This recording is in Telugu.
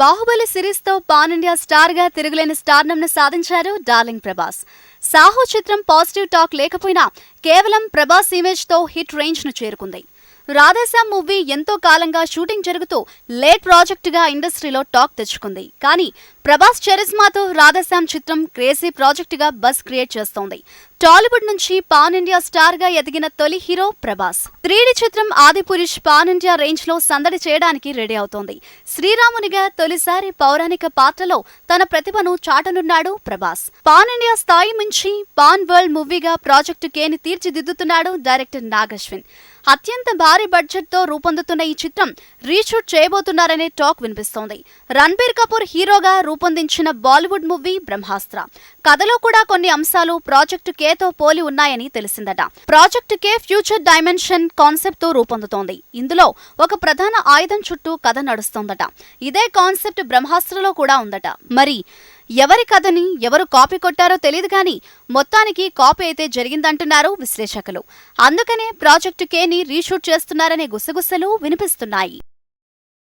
బాహుబలి సిరీస్తో పాన్ ఇండియా స్టార్గా తిరుగులేని స్టార్నమ్ను సాధించారు డార్లింగ్ ప్రభాస్. సాహో చిత్రం పాజిటివ్ టాక్ లేకపోయినా కేవలం ప్రభాస్ ఇమేజ్తో హిట్ రేంజ్ను చేరుకుంది. రాధేశ్యామ్ మూవీ ఎంతో కాలంగా షూటింగ్ జరుగుతూ లేట్ ప్రాజెక్టుగా ఇండస్ట్రీలో టాక్ తెచ్చుకుంది. కానీ ప్రభాస్ చరిస్మాతో రాధేశ్యామ్ చిత్రం క్రేజీ ప్రాజెక్టుగా బస్ క్రియేట్ చేస్తోంది. టాలీవుడ్ నుంచి పాన్ ఇండియా స్టార్గా ఎదిగిన తొలి హీరో ప్రభాస్. త్రీడీ చిత్రం ఆదిపురుష్ పాన్ ఇండియా రేంజ్లో సందడి చేయడానికి రెడీ అవుతోంది. శ్రీరామునిగా తొలిసారి పౌరాణిక పాత్రలో తన ప్రతిభను చాటనున్నాడు ప్రభాస్. పాన్ ఇండియా స్థాయి మించి పాన్ వరల్డ్ మూవీగా ప్రాజెక్టు కేని తీర్చిదిద్దుతున్నాడు డైరెక్టర్ నాగశ్విన్. అత్యంత భారీ బడ్జెట్తో రూపొందుతున్న ఈ చిత్రం రీషూట్ చేయబోతున్నారనే టాక్ వినిపిస్తోంది. రణబీర్ కపూర్ హీరోగా రూపొందించిన బాలీవుడ్ మూవీ బ్రహ్మాస్త్ర. కథలో కూడా కొన్ని అంశాలు ప్రాజెక్టు కేతో పోలి ఉన్నాయని తెలిసిందట. ప్రాజెక్టు కే ఫ్యూచర్ డైమెన్షన్ కాన్సెప్ట్తో రూపొందుతోంది. ఇందులో ఒక ప్రధాన ఆయుధం చుట్టూ కథ నడుస్తోందట. ఇదే కాన్సెప్ట్ బ్రహ్మాస్త్రలో కూడా ఉందట. మరి ఎవరి కథని ఎవరు కాపీ కొట్టారో తెలియదు కానీ మొత్తానికి కాపీ అయితే జరిగిందంటున్నారు విశ్లేషకులు. అందుకనే ప్రాజెక్టు కేని రీషూట్ చేస్తున్నారనే గుసగుసలు వినిపిస్తున్నాయి.